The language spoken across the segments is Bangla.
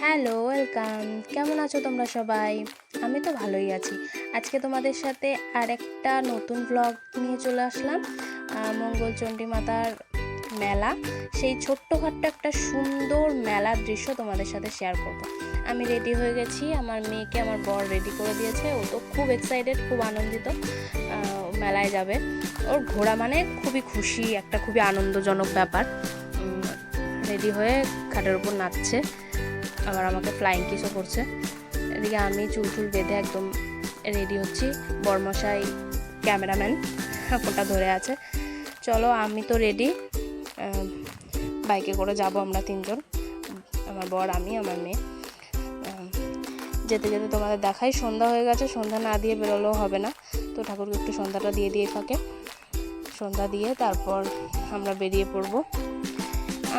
Hello welcome. কেমন আছো তোমরা সবাই? আমি তো ভালোই আছি। আজকে তোমাদের সাথে আর একটা নতুন ব্লগ নিয়ে চলে আসলাম। আহ, মঙ্গলচণ্ডী মাতার মেলা। সেই ছোট্ট ছোট্টখাট্ট একটা সুন্দর মেলার দৃশ্য তোমাদের সাথে শেয়ার করব। আমি রেডি হয়ে গেছি। আমার মেয়েকে আমার বর রেডি করে দিয়েছে। ও তো খুব এক্সাইটেড খুব আনন্দিত মেলায় যাবে। ওর ঘোরা মানে খুবই খুশি একটা খুবই আনন্দজনক ব্যাপার। রেডি হয়ে খাটের উপর নাচছে। আবার আমাকে ফ্লাইং কিসও করছে। এদিকে আমি চুল টুল বেঁধে একদম রেডি হচ্ছি। বরমশাই ক্যামেরাম্যান ফোনটা ধরে আছে। চলো, আমি তো রেডি বাইকে করে যাব আমরা তিনজন। আমার বর, আমি, আমার মেয়ে। যেতে যেতে তোমাদের দেখাই। সন্ধ্যা হয়ে গেছে। সন্ধ্যা না দিয়ে বেরোলেও হবে না। তো ঠাকুরকে একটু সন্ধ্যাটা দিয়ে দিয়ে থাকে সন্ধ্যা দিয়ে তারপর আমরা বেরিয়ে পড়ব।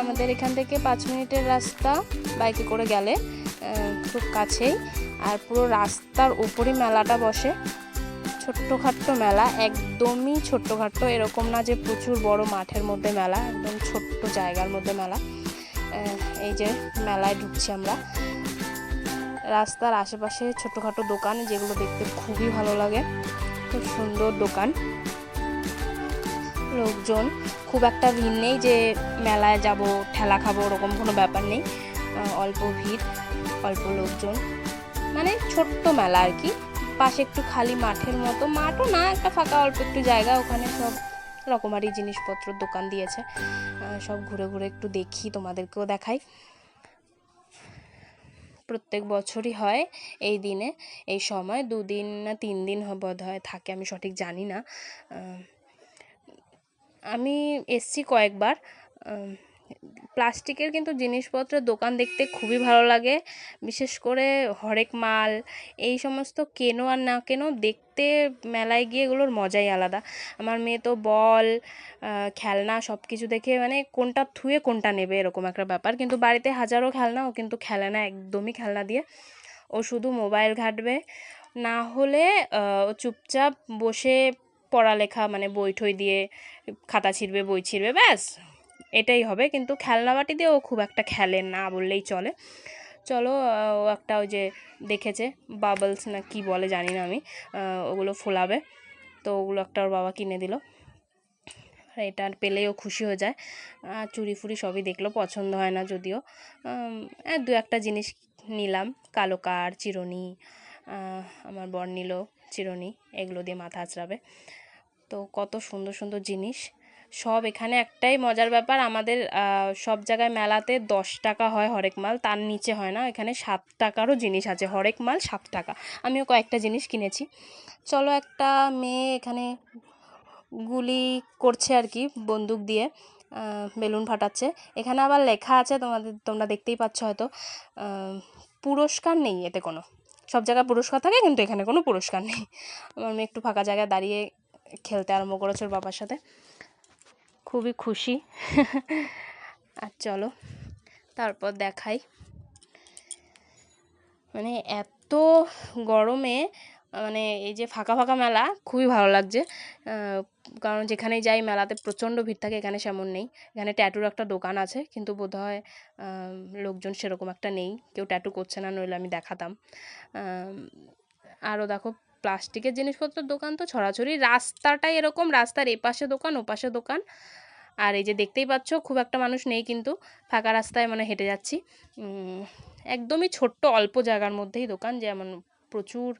আমাদের এখান থেকে পাঁচ মিনিটের রাস্তা বাইকে করে গেলে খুব কাছেই। আর পুরো রাস্তার উপরই মেলাটা বসে। ছোট্টখাট্ট মেলা, একদমই ছোট্টখাট্ট। এরকম না যে প্রচুর বড় মাঠের মধ্যে মেলা, একদম ছোট্ট জায়গার মধ্যে মেলা। এই যে মেলায় ঢুকছি আমরা। রাস্তার আশেপাশে ছোট্টখাটো দোকান, যেগুলো দেখতে খুবই ভালো লাগে। খুব সুন্দর দোকান। লোকজন, খুব একটা ভিড় নেই যে মেলায় যাব, ঠেলা খাব, ওরকম কোনো ব্যাপার নেই। অল্প ভিড়, অল্প লোকজন। মানে ছোট্ট মেলা আর কি। পাশে একটু খালি মাঠের মতো। মাঠও না, একটা ফাঁকা অল্প একটু জায়গা। ওখানে সব রকমারি জিনিসপত্র দোকান দিয়েছে। সব ঘুরে ঘুরে একটু দেখি, তোমাদেরকেও দেখাই। প্রত্যেক বছরই হয় এই দিনে। এই সময় দুদিন না তিন দিন বোধ হয় থাকে, আমি সঠিক জানি না। আমি এসছি কয়েকবার প্লাস্টিকের কিন্তু জিনিসপত্রের দোকান দেখতে খুবই ভালো লাগে, বিশেষ করে হরেক মাল, এই সমস্ত কেনো আর না কেনো দেখতে মেলায় গিয়ে এগুলোর মজাই আলাদা। আমার মেয়ে তো বল খেলনা সব কিছু দেখে মানে কোনটা থুয়ে কোনটা নেবে এরকম একটা ব্যাপার। কিন্তু বাড়িতে হাজারো খেলনা, ও কিন্তু খেলে না একদমই খেলনা দিয়ে। ও শুধু মোবাইল ঘাঁটবে, না হলে ও চুপচাপ বসে পড়ালেখা মানে বই ঠই দিয়ে খাতা ছিঁড়বে, বই ছিঁড়বে, ব্যাস। এটাই হবে। কিন্তু খেলনা বাটি দিয়ে ও খুব একটা খেলে না বললেই চলে। চলো ও একটা ওই যে দেখেছে বাবলস না কি বলে জানি না আমি ওগুলো ফোলাবে। তো ওগুলো একটা ওর বাবা কিনে দিল। আর এটা পেলেই ও খুশি হয়ে যায়। আর চুরি ফুরি সবই দেখল, পছন্দ হয় না যদিও। দু একটা জিনিস নিলাম। কালো কার, চিরুনি আমার বর নিল চিরুনি, এগুলো দিয়ে মাথা আঁচড়াবে। তো কত সুন্দর সুন্দর জিনিস। সব এখানে একটাই মজার ব্যাপার, আমাদের সব জায়গায় মেলাতে দশ টাকা হয় হরেক মাল, তার নিচে হয় না, এখানে সাত টাকারও জিনিস আছে, হরেক মাল সাত টাকা। আমিও কয়েকটা জিনিস কিনেছি। চলো একটা মেয়ে এখানে গুলি করছে আর কি, বন্দুক দিয়ে বেলুন ফাটাচ্ছে। এখানে আবার লেখা আছে, তোমাদের, তোমরা দেখতেই পাচ্ছ হয়তো পুরস্কার নেই এতে কোনো। সব জায়গায় পুরস্কার থাকে, কিন্তু এখানে কোনো পুরস্কার নেই। আমার একটু ফাঁকা জায়গায় দাঁড়িয়ে খেলতে আরম্ভ করেছে ওর বাবার সাথে। খুবই খুশি। আর চলো, তারপর দেখাই। মানে এত গরমে মানে এই যে ফাঁকা ফাঁকা মেলা, খুবই ভালো লাগছে। কারণ যেখানে যাই মেলাতে প্রচণ্ড ভিড় থাকে, এখানে সেমন নেই। এখানে ট্যাটুর একটা দোকান আছে, কিন্তু বোধহয় লোকজন সেরকম একটা নেই। কেউ ট্যাটু করছে না, নইলে আমি দেখাতাম। আরও দেখো প্লাস্টিকের জিনিসপত্রের দোকান তো ছড়াছড়ি। রাস্তাটাই এরকম, রাস্তার এপাশে দোকান, ওপাশে দোকান। আর এই যে দেখতেই পাচ্ছ, খুব একটা মানুষ নেই কিন্তু, ফাঁকা রাস্তায় মানে হেঁটে যাচ্ছি। একদমই ছোট্ট, অল্প জায়গার মধ্যেই দোকান, যেমন প্রচুর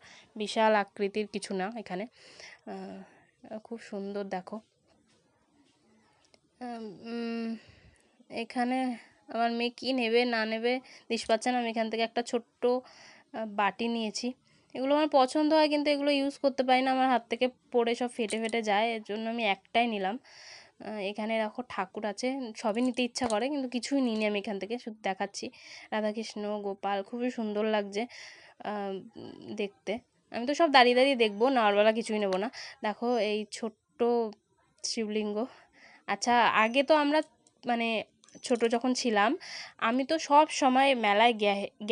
বিশাল আকৃতির কিছু না এখানে। খুব সুন্দর, দেখো। এখানে আমার মেয়ে কী নেবে, না নেবে দিস পাচ্ছে না। আমি এখান থেকে একটা ছোট্ট বাটি নিয়েছি। এগুলো আমার পছন্দ হয়, কিন্তু এগুলো ইউজ করতে পারি না। আমার হাত থেকে পড়ে সব ফেটে ফেটে যায়, এর জন্য আমি একটাই নিলাম। এখানে দেখো ঠাকুর আছে, সবই নিতে ইচ্ছা করে, কিন্তু কিছুই নিইনি আমি এখান থেকে, শুধু দেখাচ্ছি। রাধাকৃষ্ণ, গোপাল, খুবই সুন্দর লাগছে দেখতে। আমি তো সব দাঁড়িয়ে দাঁড়িয়ে দেখব, নেওয়ারবেলা কিছুই নেব না। দেখো এই ছোট্ট শিবলিঙ্গ। আচ্ছা আগে তো আমরা মানে ছোট যখন ছিলাম, আমি তো সব সময় মেলায়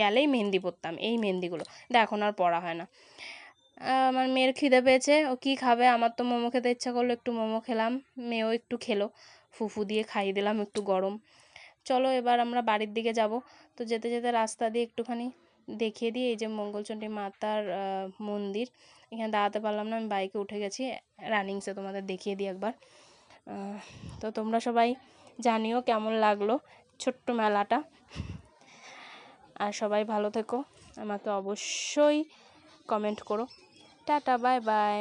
গেলেই মেহেন্দি পরতাম, এই মেহেন্দিগুলো। এখন আর পড়া হয় না। আমার মেয়ের খিদে পেয়েছে, ও কী খাবে? আমার তো মোমো খেতে ইচ্ছা করল, একটু মোমো খেলাম, মেয়েও একটু খেলো। ফুফু দিয়ে খাইয়ে দিলাম একটু গরম। চলো, এবার আমরা বাড়ির দিকে যাব। তো যেতে যেতে রাস্তা দিয়ে একটুখানি দেখিয়ে দিই, এই যে মঙ্গলচণ্ডী মাতার মন্দির। এখানে দাঁড়াতে পারলাম না, আমি বাইকে উঠে গেছি, রানিংসে তোমাদের দেখিয়ে দিই একবার। তো তোমরা সবাই জানিও কেমন লাগল ছোট্ট মেলাটা। আর সবাই ভালো থেকো, আমাকে অবশ্যই কমেন্ট করো। Tata bye bye